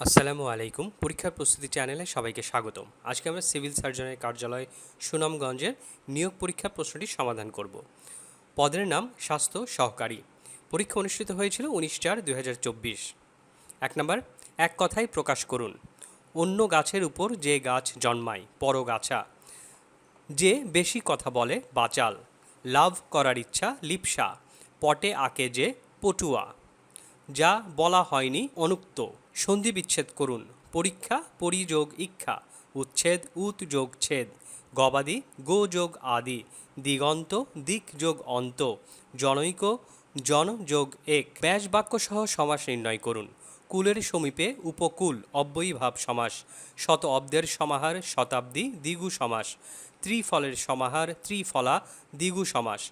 আসসালামু আলাইকুম। পরীক্ষার প্রস্তুতি চ্যানেলে সবাইকে স্বাগতম। আজকে আমরা সিভিল সার্জনের কার্যালয় সুনামগঞ্জের নিয়োগ পরীক্ষা প্রশ্নটি সমাধান করব। পদের নাম স্বাস্থ্য সহকারী। পরীক্ষা অনুষ্ঠিত হয়েছিল উনিশ চার দুই এক নম্বর, এক কথায় প্রকাশ করুন। অন্য গাছের উপর যে গাছ জন্মায় পরগাছা যে বেশি কথা বলে, বাচাল। লাভ করার ইচ্ছা, লিপসা। পটে আঁকে যে পটুয়া। যা বলা হয়নি, অনুক্ত। সন্ধি বিচ্ছেদ করুন। পরীক্ষা, পরিযোগ, ইক্ষা, উচ্ছেদ, উত যোগ ছেদ, গবাদি, গো যোগ আদি, দিগন্ত, দিক যোগ অন্ত, জনৈক, জন যোগ এক। ব্যাস বাক্য সহ সমাস নির্ণয় করুন। কুলের সমীপে উপকূল অব্যয়ীভাব সমাস, শত অব্দের সমাহার, শতাব্দী, দ্বিগু সমাস, ত্রিফলের সমাহার, ত্রিফলা, দ্বিগু সমাস।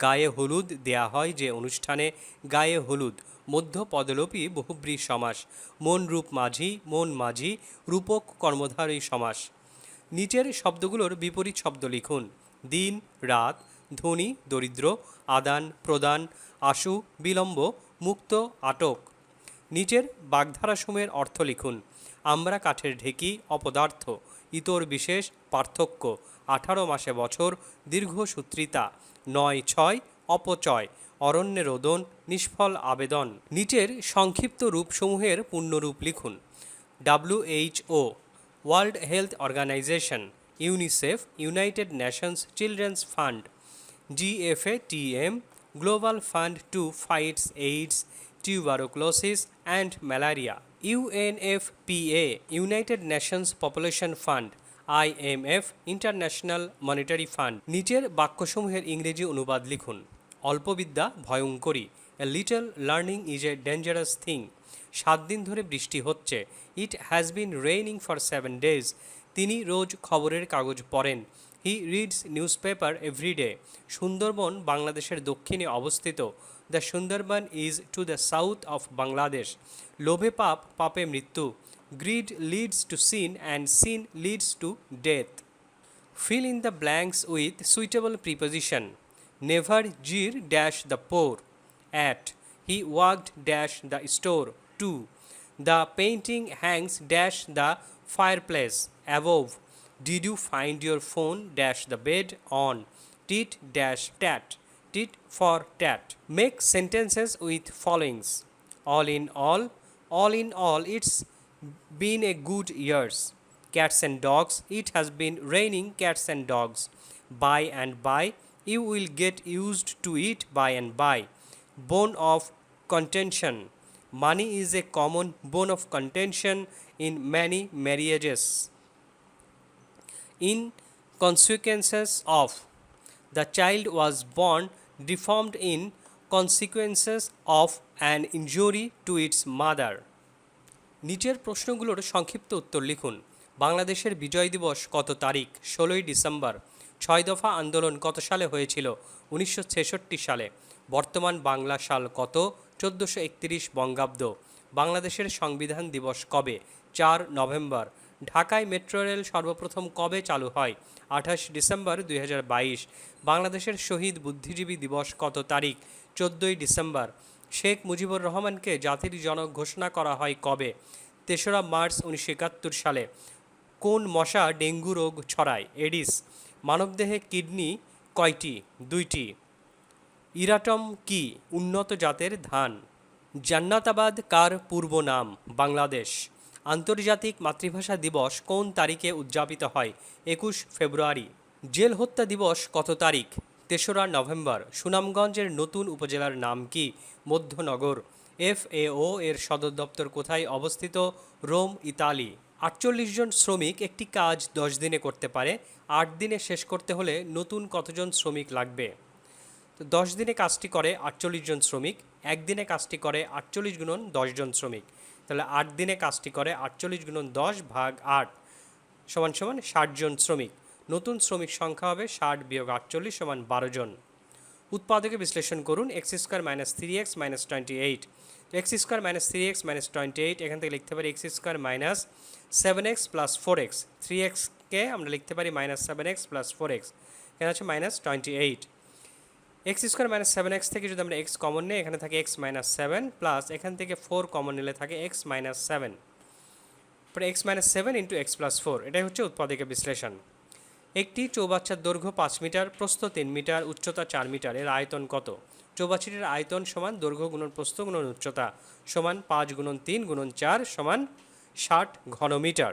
গায়ে হলুদ দেয়া হয় যে অনুষ্ঠানে গায়ে হলুদ, মধ্য পদলোপী বহুব্রী সমাস, মন রূপ মাঝি, মন মাঝি, রূপক কর্মধারী সমাস। নিচের শব্দগুলোর বিপরীত শব্দ লিখুন, দিন, রাত, ধনী, দরিদ্র, আদান, প্রদান, আশু, বিলম্ব, মুক্ত, আটক। নিচের বাগধারাসমূহের অর্থ লিখুন, আমরা কাঠের ঢেকি, অপদার্থ, ইতর বিশেষ, পার্থক্য, আঠারো মাসে বছর দীর্ঘসূত্রিতা নয় ছয়, অপচয় অরণ্যে রোদন নিষ্ফল আবেদন। নিচের সংক্ষিপ্ত রূপসমূহের পূর্ণরূপ লিখুন। WHO world health organization UNICEF united nations children's fund GFATM global fund to fights AIDS Tuberculosis and malaria UNFPA united Nations population Fund IMF international monetary fund. নিচের বাক্যসমূহের ইংরেজি অনুবাদ লিখুন। অল্পবিদ্যা ভয়ঙ্করী। A little learning is a dangerous thing সাত দিন ধরে বৃষ্টি হচ্ছে। It has been raining for seven days তিনি রোজ খবরের কাগজ পড়েন। He reads newspaper every day Sundarban বাংলাদেশের দক্ষিণে অবস্থিত। The Sundarban is to the south of Bangladesh লোভে পাপ, পাপে মৃত্যু। Greed leads to sin and sin leads to death. Fill in the blanks with suitable preposition. Never jeer dash the poor. At he worked dash the store. To the painting hangs dash the fireplace. Above did you find your phone dash the bed on? Tit dash tat. Tit for tat. Make sentences with followings. All in all. All in all, it's been a good years. Cats and dogs, it has been raining cats and dogs. By and by, you will get used to it by and by. Bone of contention. Money is a common bone of contention in many marriages. In consequences of the child was born deformed in consequences of an injury to its mother. নিচের প্রশ্নগুলোর সংক্ষিপ্ত উত্তর লিখুন। বাংলাদেশের বিজয় দিবস কত তারিখ? ষোলোই ডিসেম্বর। ছয় দফা আন্দোলন কত সালে হয়েছিল? উনিশশো ছেষট্টি সালে। বর্তমান বাংলা সাল কত? চোদ্দোশো একত্রিশ বঙ্গাব্দ। বাংলাদেশের সংবিধান দিবস কবে? চার নভেম্বর। ঢাকায় মেট্রো রেল সর্বপ্রথম কবে চালু হয়? আঠাশ ডিসেম্বর দুই হাজার বাইশ। বাংলাদেশের শহীদ বুদ্ধিজীবী দিবস কত তারিখ? চোদ্দোই ডিসেম্বর। শেখ মুজিবুর রহমানকে জাতির জনক ঘোষণা করা হয় কবে? তেসরা মার্চ উনিশশো একাত্তর সালে। কোন মশা ডেঙ্গু রোগ ছড়ায়? এডিস। মানবদেহে কিডনি কয়টি? দুইটি। ইরাটম কি উন্নত জাতের ধান? জান্নাতাবাদ কার পূর্ব নাম? বাংলাদেশ। আন্তর্জাতিক মাতৃভাষা দিবস কোন তারিখে উদযাপিত হয়? একুশ ফেব্রুয়ারি। জেল হত্যা দিবস কত তারিখ? তেসরা নভেম্বর সুনামগঞ্জের নতুন উপজেলার নাম কি? মধ্যনগর। এফএও এর সদর দপ্তর কোথায় অবস্থিত? Rome, Italy. আটচল্লিশ জন শ্রমিক একটি কাজ দশ দিনে করতে পারে। আট দিনে শেষ করতে হলে নতুন কতজন শ্রমিক লাগবে? তো দশ দিনে কাজটি করে আটচল্লিশ জন শ্রমিক, একদিনে কাজটি করে আটচল্লিশ গুণন দশজন শ্রমিক। তাহলে আট দিনে কাজটি করে আটচল্লিশ গুণন দশ ভাগ আট সমান সমান ষাট জন শ্রমিক। নতুন শ্রমিক সংখ্যা হবে ষাট বিয়োগ আটচল্লিশ সমান বারো জন। উৎপাদকে বিশ্লেষণ করুন x square minus three x minus twenty eight x square minus three x minus twenty eight এখান থেকে লিখতে পারি x square minus seven x plus four x three এক্সকে আমরা লিখতে পারি minus seven x plus four x এখানে আছে minus twenty eight x square minus seven x থেকে যদি আমরা এক্স কমন নিই, এখানে থাকে এক্স মাইনাস সেভেন প্লাস এখান থেকে ফোর কমন নিলে থাকে x minus seven x minus seven into x plus four এটাই হচ্ছে উৎপাদকের বিশ্লেষণ। একটি চৌবাচ্চার দৈর্ঘ্য পাঁচ মিটার, প্রস্থ তিন মিটার, উচ্চতা চার মিটার এর আয়তন কত? চৌবাচ্চাটির আয়তন সমান দৈর্ঘ্য গুণন প্রস্থ গুণন উচ্চতা সমান পাঁচ গুণন তিন গুণন চার সমান ষাট ঘনমিটার।